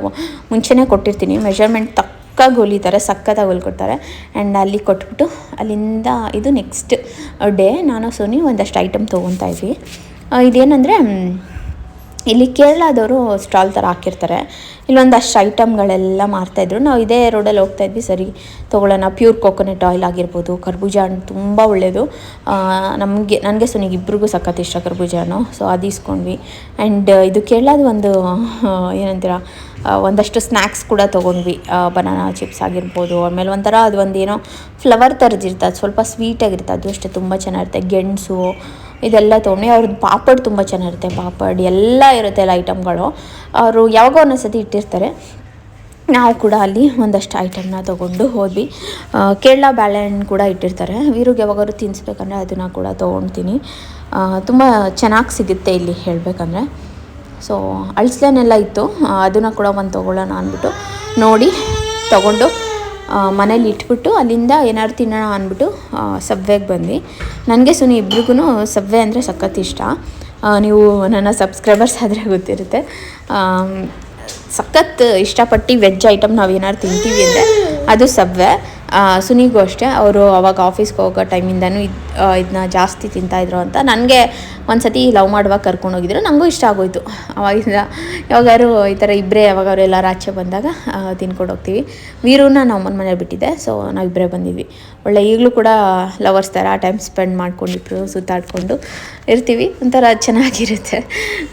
Speaker 1: ಮುಂಚೆನೇ ಕೊಟ್ಟಿರ್ತೀನಿ. ಮೆಷರ್ಮೆಂಟ್ ತಕ್ಕಾಗಿ ಹೊಲಿತಾರೆ, ಸಕ್ಕತ್ತಾಗಿ ಹೊಲ್ಕೊಡ್ತಾರೆ. ಆ್ಯಂಡ್ ಅಲ್ಲಿ ಕೊಟ್ಬಿಟ್ಟು, ಅಲ್ಲಿಂದ ಇದು ನೆಕ್ಸ್ಟ್ ಡೇ ನಾನು ಸೋನಿ ಒಂದಷ್ಟು ಐಟಮ್ ತೊಗೊತಾ ಇದ್ವಿ. ಇದೇನಂದರೆ ಇಲ್ಲಿ ಕೇರಳದವರು ಸ್ಟಾಲ್ ಥರ ಹಾಕಿರ್ತಾರೆ. ಇಲ್ಲೊಂದಷ್ಟು ಐಟಮ್ಗಳೆಲ್ಲ ಮಾರ್ತಾಯಿದ್ರು ನಾವು ಇದೇ ರೋಡಲ್ಲಿ ಹೋಗ್ತಾ ಇದ್ವಿ. ಸರಿ, ತೊಗೊಳ್ಳೋಣ. ಪ್ಯೂರ್ ಕೋಕೋನಟ್ ಆಯಿಲ್ ಆಗಿರ್ಬೋದು. ಕರ್ಬೂಜ ಹಣ್ಣು ತುಂಬ ಒಳ್ಳೆಯದು ನಮಗೆ, ನನಗೆ ಸುನಿಗೆ ಇಬ್ರಿಗೂ ಸಖತ್ ಇಷ್ಟ ಕರ್ಬೂಜ ಹಣ್ಣು. ಸೊ, ಅದು ಇಸ್ಕೊಂಡ್ವಿ. ಆ್ಯಂಡ್ ಇದು ಕೇರಳದ ಒಂದು ಏನಂತೀರಾ ಒಂದಷ್ಟು ಸ್ನ್ಯಾಕ್ಸ್ ಕೂಡ ತೊಗೊಂಡ್ವಿ. ಬನಾನಾ ಚಿಪ್ಸ್ ಆಗಿರ್ಬೋದು. ಆಮೇಲೆ ಒಂಥರ ಅದು ಒಂದು ಏನೋ ಫ್ಲವರ್ ಥರದ್ದು ಇರ್ತದೆ ಸ್ವಲ್ಪ ಸ್ವೀಟಾಗಿರ್ತದೆ ಅದು ಅಷ್ಟೇ. ತುಂಬ ಚೆನ್ನಾಗಿರುತ್ತೆ. ಗೆಣಸು ಇದೆಲ್ಲ ತೊಗೊಂಡು ಅವ್ರದ್ದು ಪಾಪಡ್ ತುಂಬ ಚೆನ್ನಾಗಿರುತ್ತೆ, ಪಾಪಡ್ ಎಲ್ಲ ಇರುತ್ತೆ ಎಲ್ಲ ಐಟಮ್ಗಳು. ಅವರು ಯಾವಾಗ ಒಂದೊಂದ್ಸತಿ ಇಟ್ಟಿರ್ತಾರೆ. ನಾವು ಕೂಡ ಅಲ್ಲಿ ಒಂದಷ್ಟು ಐಟಮ್ನ ತೊಗೊಂಡು ಹೋದ್ವಿ. ಕೇರಳ ಬಾಳೆಹಣ್ಣು ಕೂಡ ಇಟ್ಟಿರ್ತಾರೆ. ವೀರಿಗೆ ಯಾವಾಗಾದ್ರು ತಿನ್ನಿಸ್ಬೇಕಂದ್ರೆ ಅದನ್ನು ಕೂಡ ತೊಗೊಳ್ತೀನಿ. ತುಂಬ ಚೆನ್ನಾಗಿ ಸಿಗುತ್ತೆ ಇಲ್ಲಿ ಹೇಳಬೇಕಂದ್ರೆ. ಸೊ ಅಳಿಸ್ಲೇನೆಲ್ಲ ಇತ್ತು. ಅದನ್ನು ಕೂಡ ಒಂದು ತೊಗೊಳ್ಳೋಣ ಅಂದ್ಬಿಟ್ಟು ನೋಡಿ, ತೊಗೊಂಡು ಮನೇಲಿ ಇಟ್ಬಿಟ್ಟು ಅಲ್ಲಿಂದ ಏನಾದ್ರು ತಿನ್ನೋಣ ಅಂದ್ಬಿಟ್ಟು ಸಬ್ವೆಗೆ ಬಂದ್ವಿ. ನನಗೆ ಸುನಿ ಇಬ್ರಿಗೂ ಸಬ್ವೆ ಅಂದರೆ ಸಖತ್ ಇಷ್ಟ. ನೀವು ನನ್ನ ಸಬ್ಸ್ಕ್ರೈಬರ್ಸ್ ಆದರೆ ಗೊತ್ತಿರುತ್ತೆ. ಸಖತ್ ಇಷ್ಟಪಟ್ಟು ವೆಜ್ ಐಟಮ್ ನಾವು ಏನಾದ್ರು ತಿಂತೀವಿ ಅಂದರೆ ಅದು ಸಬ್ವೆ. ಸುನಿಗೂ ಅಷ್ಟೇ. ಅವರು ಅವಾಗ ಆಫೀಸ್ಗೆ ಹೋಗೋ ಟೈಮಿಂದನೂ ಇದು ಇದನ್ನ ಜಾಸ್ತಿ ತಿಂತಾಯಿದ್ರು ಅಂತ. ನನಗೆ ಒಂದು ಸತಿ ಲವ್ ಮಾಡುವಾಗ ಕರ್ಕೊಂಡು ಹೋಗಿದ್ರು. ನನಗೂ ಇಷ್ಟ ಆಗೋಯ್ತು. ಅವಾಗಿಂದ ಯಾವಾಗಾದ್ರು ಈ ಥರ ಇಬ್ಬರೇ ಯಾವಾಗಾದ್ರು ಎಲ್ಲರೂ ಆಚೆ ಬಂದಾಗ ತಿನ್ಕೊಂಡು ಹೋಗ್ತೀವಿ. ವೀರೂನ ನಾವು ಅಮ್ಮನ ಮನೇಲಿ ಬಿಟ್ಟಿದ್ದೆ. ಸೊ ನಾವಿಬ್ಬರೇ ಬಂದಿದ್ವಿ. ಒಳ್ಳೆ ಈಗಲೂ ಕೂಡ ಲವರ್ಸ್ ಥರ ಟೈಮ್ ಸ್ಪೆಂಡ್ ಮಾಡ್ಕೊಂಡಿಬ್ರು ಸುತ್ತಾಡಿಕೊಂಡು ಇರ್ತೀವಿ. ಒಂಥರ ಚೆನ್ನಾಗಿರುತ್ತೆ.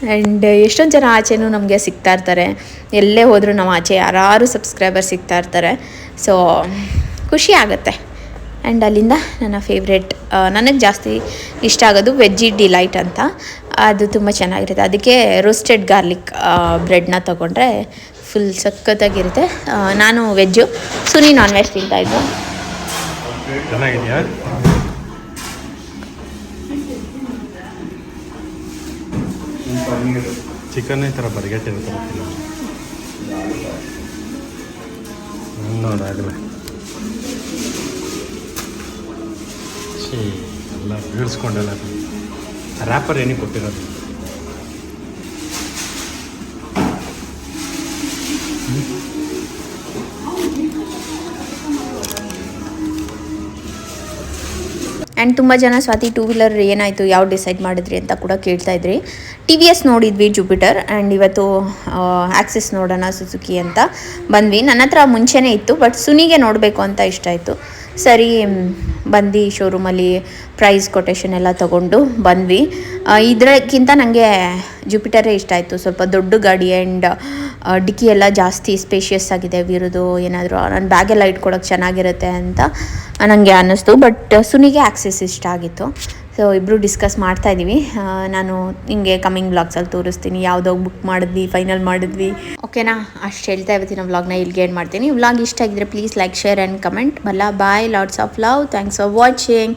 Speaker 1: ಆ್ಯಂಡ್ ಎಷ್ಟೊಂದು ಜನ ಆಚೆನೂ ನಮಗೆ ಸಿಗ್ತಾ ಇರ್ತಾರೆ. ಎಲ್ಲೇ ಹೋದರೂ ನಾವು ಆಚೆ ಯಾರು ಸಬ್ಸ್ಕ್ರೈಬರ್ ಸಿಗ್ತಾ ಇರ್ತಾರೆ. ಸೊ ಖುಷಿ ಆಗುತ್ತೆ. ಆ್ಯಂಡ್ ಅಲ್ಲಿಂದ ನನ್ನ ಫೇವ್ರೆಟ್ ನನಗೆ ಜಾಸ್ತಿ ಇಷ್ಟ ಆಗೋದು ವೆಜ್ಜಿ ಡಿಲೈಟ್ ಅಂತ. ಅದು ತುಂಬ ಚೆನ್ನಾಗಿರುತ್ತೆ. ಅದಕ್ಕೆ ರೋಸ್ಟೆಡ್ ಗಾರ್ಲಿಕ್ ಬ್ರೆಡ್ನ ತೊಗೊಂಡ್ರೆ ಫುಲ್ ಸಖತ್ತಾಗಿರುತ್ತೆ. ನಾನು ವೆಜ್ಜು ಸುನಿ ನಾನ್ ವೆಜ್ ತಿಂತಾಯಿದ್ದು
Speaker 2: ಚಿಕನ್ ಈ ಥರ ಬರ್ಗೆ ನೋಡಾಗಲೇ ಎಲ್ಲ ಬೀಳ್ಸ್ಕೊಂಡೆಲ್ಲ ರ್ಯಾಪರ್ ಏನಕ್ಕೆ ಕೊಟ್ಟಿರೋದು
Speaker 1: ಆ್ಯಂಡ್ ತುಂಬ ಜನ ಸ್ವಾತಿ ಟೂ ವೀಲರ್ ಏನಾಯಿತು, ಯಾವ ಡಿಸೈಡ್ ಮಾಡಿದ್ರಿ ಅಂತ ಕೂಡ ಕೇಳ್ತಾ ಇದ್ರಿ. ಟಿ ವಿ ಎಸ್ ನೋಡಿದ್ವಿ ಜುಪಿಟರ್ ಆ್ಯಂಡ್ ಇವತ್ತು ಆ್ಯಕ್ಸಿಸ್ ನೋಡೋಣ ಸುಸುಕಿ ಅಂತ ಬಂದ್ವಿ. ನನ್ನ ಹತ್ರ ಮುಂಚೆನೇ ಇತ್ತು ಬಟ್ ಸುನಿಗೆ ನೋಡಬೇಕು ಅಂತ ಇಷ್ಟ ಆಯಿತು. ಸರಿ ಬಂದು ಶೋರೂಮಲ್ಲಿ ಪ್ರೈಸ್ ಕೊಟೇಶನ್ ಎಲ್ಲ ತೊಗೊಂಡು ಬಂದ್ವಿ. ಇದಕ್ಕಿಂತ ನನಗೆ ಜುಪಿಟರೇ ಇಷ್ಟ ಆಯಿತು. ಸ್ವಲ್ಪ ದೊಡ್ಡ ಗಾಡಿ ಆ್ಯಂಡ್ ಡಿಕ್ಕಿ ಎಲ್ಲ ಜಾಸ್ತಿ ಸ್ಪೇಷಿಯಸ್ ಆಗಿದೆ, ವಿರೋದು ಏನಾದರೂ ನನ್ನ ಬ್ಯಾಗೆಲ್ಲ ಇಟ್ಕೊಳಕ್ಕೆ ಚೆನ್ನಾಗಿರುತ್ತೆ ಅಂತ ನನಗೆ ಅನ್ನಿಸ್ತು. ಬಟ್ ಸುನಿಗೆ ಆಕ್ಸೆಸ್ ಇಷ್ಟ ಆಗಿತ್ತು. ಸೊ ಇಬ್ಬರು ಡಿಸ್ಕಸ್ ಮಾಡ್ತಾ ಇದ್ದೀವಿ ನಾನು ನಿಮಗೆ ಕಮ್ಮಿಂಗ್ ಬ್ಲಾಗ್ಸಲ್ಲಿ ತೋರಿಸ್ತೀನಿ. ಯಾವುದೋ ಬುಕ್ ಮಾಡಿದ್ವಿ ಫೈನಲ್ ಮಾಡಿದ್ವಿ. ಓಕೆನಾ ಅಷ್ಟು ಹೇಳ್ತಾ ಇವತ್ತಿನ ವ್ಲಾಗ್ನ ಇಲ್ಲಿಗೆ ಏನು ಮಾಡ್ತೀನಿ. ವ್ಲಾಗ್ ಇಷ್ಟ ಆಗಿದ್ರೆ please like share and comment ಬಲ್ಲ bye lots of love thanks for watching